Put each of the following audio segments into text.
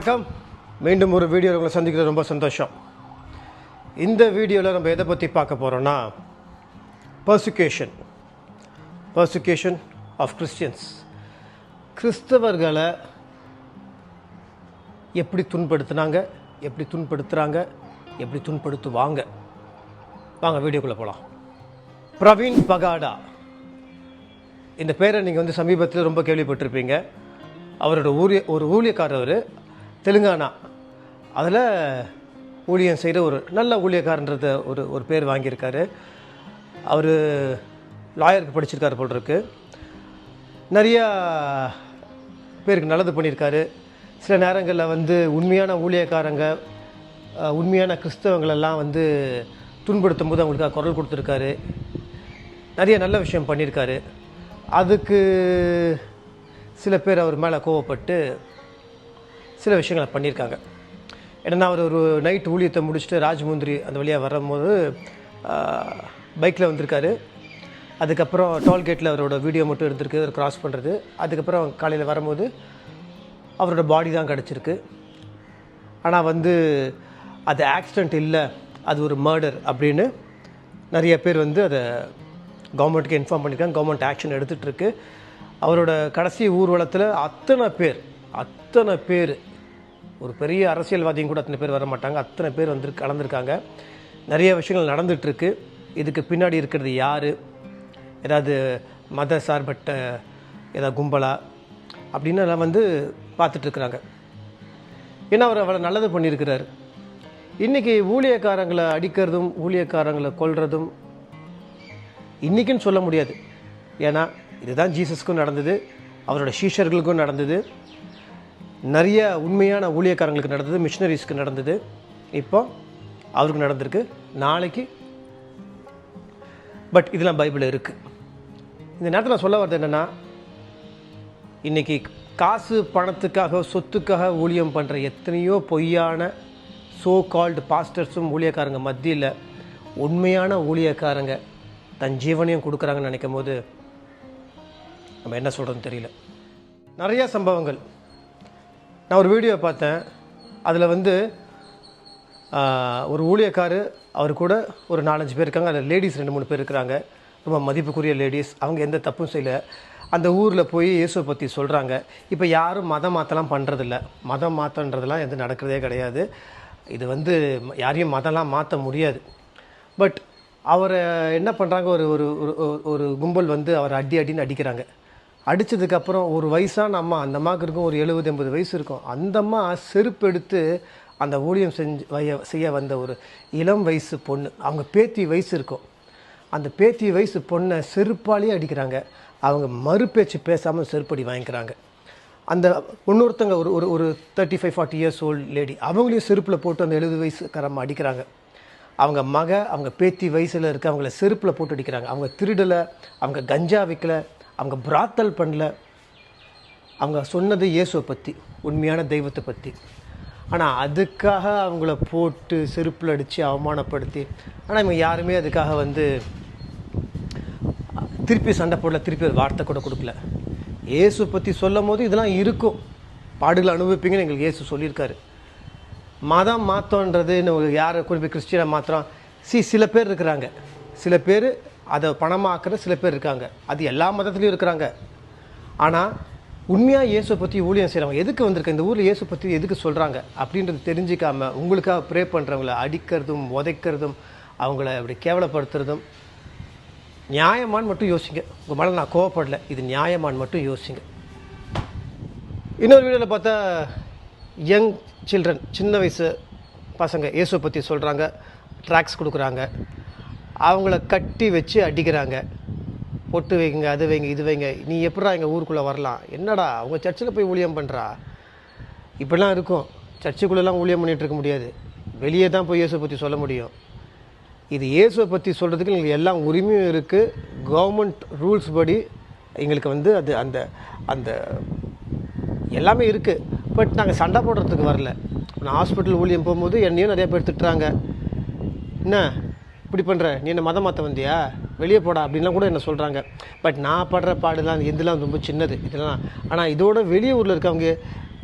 வணக்கம். மீண்டும் ஒரு வீடியோவில் உங்களை சந்திக்கிறது ரொம்ப சந்தோஷம். இந்த வீடியோவில் நம்ம எதை பற்றி பார்க்க போகிறோன்னா பர்சுகேஷன் பர்சுகேஷன் ஆஃப் கிறிஸ்டியன்ஸ் கிறிஸ்தவர்களை எப்படி துன்படுத்துனாங்க எப்படி துன்படுத்துகிறாங்க எப்படி துன்படுத்துவாங்க வாங்க வீடியோக்குள்ளே போகலாம் பிரவீன் பகாடா. இந்த பேரை நீங்கள் வந்து சமீபத்தில் ரொம்ப கேள்விப்பட்டிருப்பீங்க. அவரோட ஊரிய ஒரு ஊழியக்காரர் தெலுங்கானா. அதில் ஊழியம் செய்கிற ஒரு நல்ல ஊழியக்காரன்றத ஒரு ஒரு பேர் வாங்கியிருக்காரு. அவர் லாயருக்கு படிச்சிருக்காரு போல் இருக்கு நிறையா பேருக்கு நல்லது பண்ணியிருக்காரு. சில நேரங்களில் வந்து உண்மையான ஊழியக்காரங்க உண்மையான கிறிஸ்தவங்களெல்லாம் வந்து துன்படுத்தும் போது அவங்களுக்காக குரல் கொடுத்துருக்காரு. நிறைய நல்ல விஷயம் பண்ணியிருக்காரு. அதுக்கு சில பேர் அவர் மேலே கோவப்பட்டு சில விஷயங்களை பண்ணியிருக்காங்க. ஏன்னா அவர் ஒரு நைட் ஊழியத்தை முடிச்சுட்டு ராஜமுந்திரி அந்த வழியாக வரும்போது பைக்கில் வந்திருக்காரு. அதுக்கப்புறம் டோல்கேட்டில் அவரோட வீடியோ மட்டும் இருந்திருக்கு அவர் கிராஸ் பண்ணுறது அதுக்கப்புறம் காலையில் வரும்போது அவரோட பாடி தான் கிடச்சிருக்கு. ஆனால் வந்து அது ஆக்சிடெண்ட் இல்லை அது ஒரு மர்டர் அப்படின்னு நிறைய பேர் வந்து அதை கவர்மெண்ட்டுக்கு இன்ஃபார்ம் பண்ணியிருக்காங்க கவர்மெண்ட் ஆக்ஷன் எடுத்துகிட்ருக்கு அவரோட கடைசி ஊர்வலத்தில் அத்தனை பேர் அத்தனை பேர் ஒரு பெரிய அரசியல்வாதியும் கூட அத்தனை பேர் வர மாட்டாங்க அத்தனை பேர் வந்து கலந்துருக்காங்க. நிறைய விஷயங்கள் நடந்துகிட்ருக்கு இதுக்கு பின்னாடி இருக்கிறது யார்? ஏதாவது மத சார்பட்ட ஏதாவது கும்பலா? அப்படின்னு எல்லாம் வந்து பார்த்துட்ருக்குறாங்க ஏன்னா அவர் அவ்வளோ நல்லது பண்ணியிருக்கிறாரு. இன்றைக்கி ஊழியக்காரங்களை அடிக்கிறதும் ஊழியக்காரங்களை கொள்றதும் இன்றைக்குன்னு சொல்ல முடியாது. ஏன்னா இதுதான் ஜீசஸ்க்கும் நடந்தது. அவரோட சீஷர்களுக்கும் நடந்தது. நிறைய உண்மையான ஊழியக்காரங்களுக்கு நடந்தது மிஷினரிஸ்க்கு நடந்தது. இப்போ அவருக்கு நடந்திருக்கு. நாளைக்கு பட் இதெல்லாம் பைபிள் இருக்குது இந்த நேரத்தில் நான் சொல்ல வர்றது என்னென்னா இன்றைக்கி காசு பணத்துக்காக சொத்துக்காக ஊழியம் பண்ணுற எத்தனையோ பொய்யான சோ கால்டு பாஸ்டர்ஸும் ஊழியக்காரங்க மத்தியில் உண்மையான ஊழியக்காரங்க தன் ஜீவனையும் கொடுக்குறாங்கன்னு நினைக்கும் போது நம்ம என்ன சொல்கிறதுன்னு தெரியல. நிறைய சம்பவங்கள். நான் ஒரு வீடியோ பார்த்தேன். அதில் வந்து ஒரு ஊழியக்கார் அவர் கூட ஒரு நாலஞ்சு பேர் இருக்காங்க. அதில் லேடிஸ் ரெண்டு மூணு பேர் இருக்கிறாங்க. ரொம்ப மதிப்புக்குரிய லேடிஸ் அவங்க எந்த தப்பும் செய்யல. அந்த ஊரில் போய் இயேசுவை பற்றி சொல்கிறாங்க இப்போ யாரும் மதம் மாற்றலாம் பண்ணுறதில்ல மதம் மாற்றன்றதெல்லாம் எதுவும் நடக்கிறதே கிடையாது. இது வந்து யாரையும் மதம்லாம் மாற்ற முடியாது. பட் அவரை என்ன பண்ணுறாங்க ஒரு ஒரு ஒரு- ஒரு- கும்பல் வந்து அவரை அடி அடின்னு அடிக்கிறாங்க. அடித்ததுக்கப்புறம் ஒரு வயசான அம்மா அந்த அம்மாவுக்கு இருக்கும் ஒரு எழுபது எண்பது வயசு இருக்கும். அந்த அம்மா செருப்பு எடுத்து அந்த ஊழியம் செஞ்சு வைய- செய்ய வந்த ஒரு இளம் வயசு பொண்ணு அவங்க பேத்தி வயசு இருக்கும். அந்த பேத்தி வயசு பொண்ணை செருப்பாலேயே அடிக்கிறாங்க. அவங்க மறுபேச்சு பேசாமல் செருப்படி வாங்கிக்கிறாங்க. அந்த இன்னொருத்தங்க ஒரு ஒரு ஒரு thirty five forty years old lady அவங்களையும் செருப்பில் போட்டு அந்த எழுபது வயசுக்காரம்மா அடிக்கிறாங்க. அவங்க மக அவங்க பேத்தி வயசில் இருக்க அவங்கள செருப்பில் போட்டு அடிக்கிறாங்க. அவங்க திருடலை அவங்க கஞ்சா விற்கல அவங்க பிராத்தல் பண்ணல. அவங்க சொன்னது இயேசுவை பற்றி உண்மையான தெய்வத்தை பற்றி ஆனால் அதுக்காக அவங்கள போட்டு செருப்பில் அடித்து அவமானப்படுத்தி ஆனால் இவங்க யாருமே அதுக்காக வந்து திருப்பி சண்டை போடல திருப்பி ஒரு வார்த்தை கூட கொடுக்கல. இயேசு பற்றி சொல்லும் போது இதெல்லாம் இருக்கும். பாடுகளை அனுபவிப்பீங்கன்னு எங்களுக்கு இயேசு சொல்லியிருக்காரு. மதம் மாற்றோன்றது இன்னும் யாரை கொண்டு கிறிஸ்டியனை மாத்திரம் சி சில பேர் இருக்கிறாங்க. சில பேர் அதை பணமாக்குற சில பேர் இருக்காங்க. அது எல்லா மதத்துலேயும் இருக்கிறாங்க. ஆனால் உண்மையாக இயேசுவை பற்றி ஊழியம் செய்கிறவங்க எதுக்கு வந்திருக்க? இந்த ஊரில் இயேசு பற்றி எதுக்கு சொல்கிறாங்க அப்படின்றது தெரிஞ்சிக்காமல் உங்களுக்காக ப்ரே பண்ணுறவங்கள அடிக்கிறதும் உதைக்கிறதும் அவங்கள அப்படி கேவலப்படுத்துறதும். நியாயமானு மட்டும் யோசிங்க. உங்கள் மேலே நான் கோவப்படல. இது நியாயமானு மட்டும் யோசிங்க. இன்னொரு வீடியோவில் பார்த்தா யங் சில்ட்ரன் சின்ன வயசு பசங்க இயேசுவை பற்றி சொல்கிறாங்க ட்ராக்ஸ் கொடுக்குறாங்க. அவங்கள கட்டி வச்சு அடிக்கிறாங்க. பொட்டு வைங்க அது வைங்க இது வைங்க. நீ எப்படா எங்கள் ஊருக்குள்ளே வரலாம்? என்னடா அவங்க சர்ச்சில் போய் ஊழியம் பண்ணுறா இப்படிலாம் இருக்கும். சர்ச்சுக்குள்ளெல்லாம் ஊழியம் பண்ணிகிட்டு இருக்க முடியாது. வெளியே தான் போய் இயேசுவை பற்றி சொல்ல முடியும். இது இயேசுவை பற்றி சொல்கிறதுக்கு எங்களுக்கு எல்லா உரிமையும் இருக்குது கவர்மெண்ட் ரூல்ஸ் படி எங்களுக்கு வந்து அது அந்த அந்த எல்லாமே இருக்குது பட் நாங்கள் சண்டை போடுறதுக்கு வரல. நான் ஹாஸ்பிட்டல் ஊழியம் போகும்போது என்னையும் நிறைய பேர் திட்டுறாங்க. என்ன? இப்படி பண்ணுற நீ என்ன மதம் மாற்ற வந்தியா? வெளியே போடா அப்படின்லாம் கூட என்ன சொல்கிறாங்க பட் நான் படுற பாடுலாம் இதெல்லாம் ரொம்ப சின்னது இதெல்லாம். ஆனால் இதோட வெளியூரில் இருக்கவங்க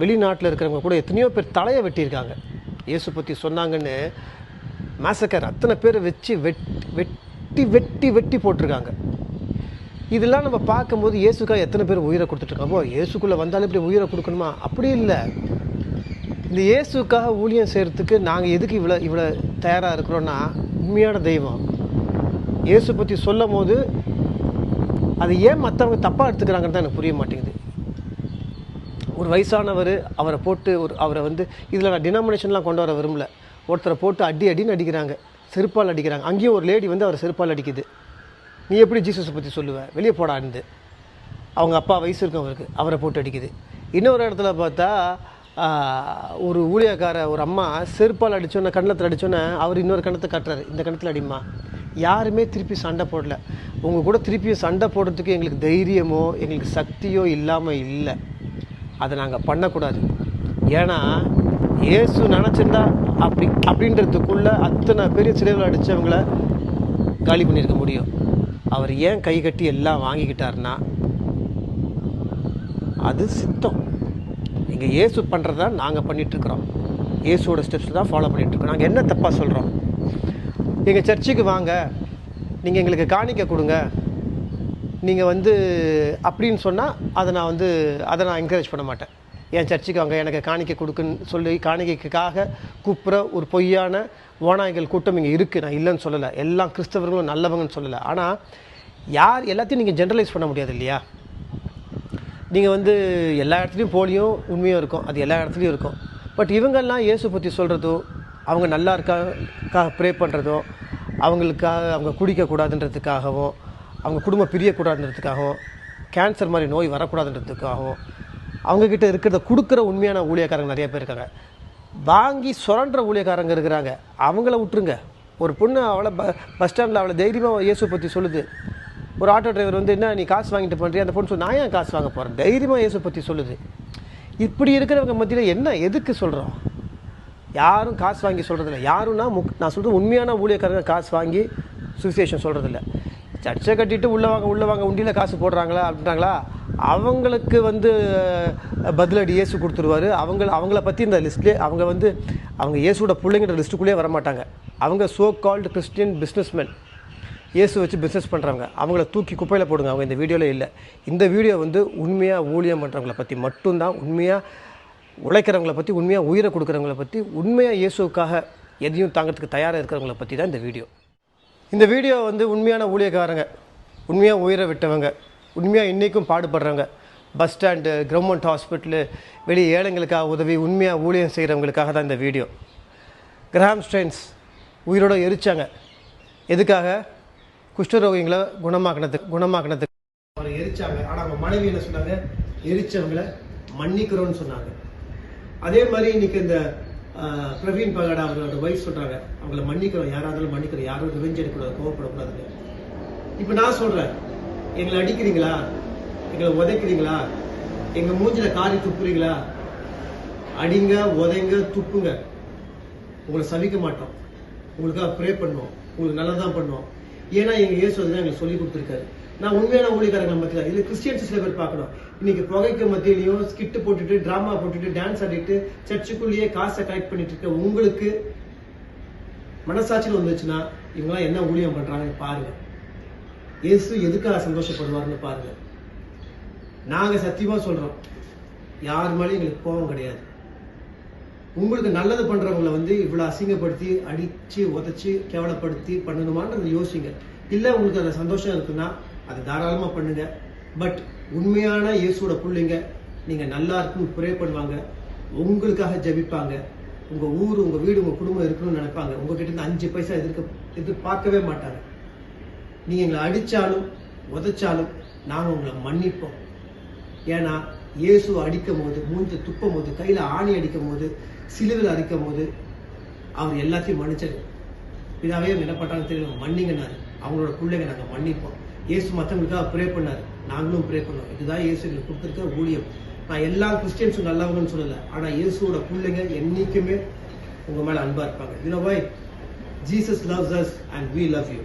வெளிநாட்டில் இருக்கிறவங்க கூட எத்தனையோ பேர் தலையை வெட்டியிருக்காங்க. இயேசு பற்றி சொன்னாங்கன்னு மேசக்கர் அத்தனை பேரை வச்சு வெட் வெட்டி வெட்டி வெட்டி போட்டிருக்காங்க. இதெல்லாம் நம்ம பார்க்கும்போது இயேசுக்காக எத்தனை பேர் உயிரை கொடுத்துட்ருக்காங்க? இயேசுக்குள்ளே வந்தாலும் இப்படி உயிரை கொடுக்கணுமா? அப்படி இல்லை. இந்த இயேசுக்காக ஊழியம் செய்கிறதுக்கு நாங்கள் எதுக்கு இவ்வளோ இவ்வளோ தயாராக இருக்கிறோன்னா உண்மையான தெய்வம். இயேசு பற்றி சொல்லும் போது அது ஏன் மற்றவங்க தப்பாக எடுத்துக்கிறாங்கன்னு தான் எனக்கு புரிய மாட்டேங்குது. ஒரு வயசானவர் அவரை போட்டு ஒரு அவரை வந்து இதில் நான் டினாமினேஷன்லாம் கொண்டு வர விரும்பல. ஒருத்தரை போட்டு அடி அடின்னு அடிக்கிறாங்க செருப்பால் அடிக்கிறாங்க. அங்கேயும் ஒரு லேடி வந்து அவரை செருப்பால் அடிக்குது. நீ எப்படி ஜீசஸை பற்றி சொல்லுவ? வெளியே போடான்னு அவங்க அப்பா வயசு இருக்கும் அவருக்கு அவரை போட்டு அடிக்குது. இன்னொரு இடத்துல பார்த்தா ஒரு ஊழியக்கார ஒரு அம்மா செருப்பால் அடித்தோன்னே கண்ணத்தில் அடித்தோன்னே அவர் இன்னொரு கணத்தை கட்டுறாரு. இந்த கணத்தில் அடிமா யாருமே திருப்பி சண்டை போடல. உங்கள் கூட திருப்பியும் சண்டை போடுறதுக்கு எங்களுக்கு தைரியமோ எங்களுக்கு சக்தியோ இல்லாமல் இல்லை. அதை நாங்கள் பண்ணக்கூடாது. ஏன்னா இயேசு நினச்சிருந்தா அப்படி அப்படின்றதுக்குள்ள அத்தனை பெரிய சிலைகள் அடித்தவங்கள காலி பண்ணியிருக்க முடியும். அவர் ஏன் கை கட்டி எல்லாம் வாங்கிக்கிட்டாருன்னா அது சித்தம். இங்கே இயேசு தான் நாங்கள் பண்ணிகிட்ருக்குறோம் இயேசுவோட ஸ்டெப்ஸ் தான் ஃபாலோ பண்ணிகிட்ருக்கோம் நாங்கள் என்ன தப்பாக சொல்கிறோம் எங்கள் சர்ச்சுக்கு வாங்க. நீங்கள் எங்களுக்கு காணிக்க கொடுங்க. நீங்கள் வந்து அப்படின்னு சொன்னால் அதை நான் வந்து அதை நான் என்கரேஜ் பண்ண மாட்டேன். என் சர்ச்சுக்கு வாங்க எனக்கு காணிக்க கொடுக்குன்னு சொல்லி காணிக்கைக்காக கூப்பிட்ற ஒரு பொய்யான ஓநாய்கள் கூட்டம் இங்கே இருக்குது நான் இல்லைன்னு சொல்லலை. எல்லாம் கிறிஸ்தவர்களும் நல்லவங்கன்னு சொல்லலை. ஆனால் யார் எல்லாத்தையும் நீங்கள் ஜென்ரலைஸ் பண்ண முடியாது இல்லையா? நீங்கள் வந்து எல்லா இடத்துலையும் போலியும் உண்மையும் இருக்கும். அது எல்லா இடத்துலையும் இருக்கும். பட் இவங்கெல்லாம் இயேசு பற்றி சொல்கிறதோ அவங்க நல்லா இருக்காக ப்ரே பண்ணுறதோ அவங்களுக்காக அவங்க குடிக்கக்கூடாதுன்றதுக்காகவும் அவங்க குடும்பம் பிரியக்கூடாதுன்றதுக்காகவும் கேன்சர் மாதிரி நோய் வரக்கூடாதுன்றதுக்காகவும் அவங்கக்கிட்ட இருக்கிறத கொடுக்குற உண்மையான ஊழியக்காரங்க நிறைய பேர் இருக்காங்க. வாங்கி சுரண்டுற ஊழியக்காரங்க இருக்கிறாங்க. அவங்கள விட்டுருங்க. ஒரு பொண்ணு அவளை ப பஸ் ஸ்டாண்டில் அவளை தைரியமாக இயேசு பற்றி சொல்லுது. ஒரு ஆட்டோ டிரைவர் வந்து என்ன நீ காசு வாங்கிட்டு பண்ணுறிய அந்த பொண்ணு சொல்லி நான் ஏன் காசு வாங்க போகிறேன் தைரியமாக இயேசு பற்றி சொல்லுது. இப்படி இருக்கிறவங்க மத்தியில் என்ன எதுக்கு சொல்கிறோம் யாரும் காசு வாங்கி சொல்கிறதில்ல யாருன்னா முக் நான் சொல்கிறது உண்மையான ஊழியக்காரங்க காசு வாங்கி சுசியேஷன் சொல்கிறதில்ல சர்ச்சை கட்டிட்டு உள்ளே வாங்க உள்ளே வாங்க உண்டியில் காசு போடுறாங்களா அப்படின்றாங்களா? அவங்களுக்கு வந்து பதிலடி இயேசு கொடுத்துருவாரு. அவங்க அவங்கள பற்றி இந்த லிஸ்ட்லேயே அவங்க வந்து அவங்க இயேசுவோட பிள்ளைங்கிற லிஸ்ட்டுக்குள்ளேயே வரமாட்டாங்க. அவங்க சோ கால்டு கிறிஸ்டியன் பிஸ்னஸ்மேன் இயேசு வச்சு பிஸ்னஸ் பண்ணுறவங்க அவங்கள தூக்கி குப்பையில் போடுங்க. அவங்க இந்த வீடியோவில் இல்லை. இந்த வீடியோ வந்து உண்மையாக ஊழியம் பண்ணுறவங்கள பற்றி மட்டும்தான் உண்மையாக உழைக்கிறவங்கள பற்றி உண்மையாக உயிரை கொடுக்குறவங்கள பற்றி உண்மையாக இயேசுக்காக எதையும் தாங்கிறதுக்கு தயாராக இருக்கிறவங்கள பற்றி தான் இந்த வீடியோ இந்த வீடியோ வந்து உண்மையான ஊழியக்காரங்க உண்மையாக உயிரை விட்டவங்க உண்மையாக இன்றைக்கும் பாடுபடுறவங்க பஸ் ஸ்டாண்டு கவர்மெண்ட் ஹாஸ்பிட்டலு வெளியே ஏழைங்களுக்காக உதவி உண்மையாக ஊழியம் செய்கிறவங்களுக்காக தான் இந்த வீடியோ கிராம் ஸ்ட்ரெயின்ஸ் உயிரோட எரிச்சாங்க. எதுக்காக? குஷ்டரோகிகளை குணமாக்கினதுக்கு குணமாக்கினதுக்கு அவரை எரிச்சாங்க. ஆனால் அவங்க மனைவி என்ன சொன்னாங்க? எரிச்சவங்களை மன்னிக்கிறோன்னு சொன்னாங்க. அதே மாதிரி இன்னைக்கு இந்த பிரவீன் பகடா அவங்களோட வைஃப் சொல்றாங்க. அவங்கள மன்னிக்கிறோம். யாராவது மன்னிக்கிறோம். யாரும் ரிவெஞ்ச் எடுக்கக்கூடாது கோவப்படக்கூடாது இப்போ நான் சொல்றேன். எங்களை அடிக்கிறீங்களா? எங்களை உதைக்கிறீங்களா? எங்க மூஞ்சில காரி துப்புறீங்களா? அடிங்க உதைங்க துப்புங்க. உங்களை சவிக்க மாட்டோம். உங்களுக்காக ப்ரே பண்ணுவோம். உங்களுக்கு நல்லதான் பண்ணுவோம். ஏன்னா எங்கள் இயேசு வந்து எங்களுக்கு சொல்லி கொடுத்துருக்காரு. நான் உண்மையான ஊழியக்காரங்களை மத்தியில் இது கிறிஸ்டியன்ஸ் சில பேர் பார்க்கணும். இன்னைக்கு புகைக்கு மத்தியிலையும் ஸ்கிட்டு போட்டுட்டு ட்ராமா போட்டுட்டு டான்ஸ் ஆடிட்டு சர்ச்சுக்குள்ளேயே காசை கலெக்ட் பண்ணிட்டு இருக்க உங்களுக்கு மனசாட்சியில் வந்துச்சுன்னா இவங்களாம் என்ன ஊழியம் பண்ணுறாங்கன்னு பாருங்க. இயேசு எதுக்காக சந்தோஷப்படுவார்னு பாருங்க. நாங்கள் சத்தியமாக சொல்கிறோம் யார் மேலேயும் எங்களுக்கு கோபம் கிடையாது. உங்களுக்கு நல்லது பண்ணுறவங்கள வந்து இவ்வளவு அசிங்கப்படுத்தி அடிச்சு உதைச்சு கேவலப்படுத்தி பண்ணணுமான்றதை யோசிங்க. இல்ல உங்களுக்கு அதுல சந்தோஷம் இருக்குன்னா அதை தாராளமா பண்ணுங்க. பட் உண்மையான இயேசுவோட பிள்ளைங்க நீங்க நல்லா இருக்குன்னு ப்ரே பண்ணுவாங்க. உங்களுக்காக ஜெபிப்பாங்க. உங்க ஊர் உங்க வீடு உங்க குடும்பம் இருக்கணும்னு நினைப்பாங்க. உங்ககிட்ட இருந்து அஞ்சு பைசா எதிர்க்க எதிர்பார்க்கவே மாட்டாங்க. நீங்க எங்களை அடிச்சாலும் உதைச்சாலும் நாங்கள் உங்களை மன்னிப்போம். ஏன்னா இயேசு அடிக்கும் போது மூஞ்சி துப்பும் போது கையில் ஆணி அடிக்கும் போது சிலுவில் அடிக்கும் போது அவர் எல்லாத்தையும் மன்னிச்சது பிதாவே என்னப்பட்டாலும் என்ன தெரியும் மன்னிங்கனாரு. அவங்களோட பிள்ளைங்க நாங்கள் மன்னிப்போம். இயேசு மற்றவங்களுக்காக ப்ரே பண்ணார். நாங்களும் ப்ரே பண்ணோம் இதுதான் இயேசு எங்களுக்கு கொடுத்துருக்க ஊழியம். நான் எல்லா கிறிஸ்டியன்ஸும் நல்லவங்கன்னு சொல்லலை. ஆனால் இயேசுவோட பிள்ளைங்க என்றைக்குமே உங்கள் மேலே அன்பாக இருப்பாங்க. You know boy Jesus loves us and we love you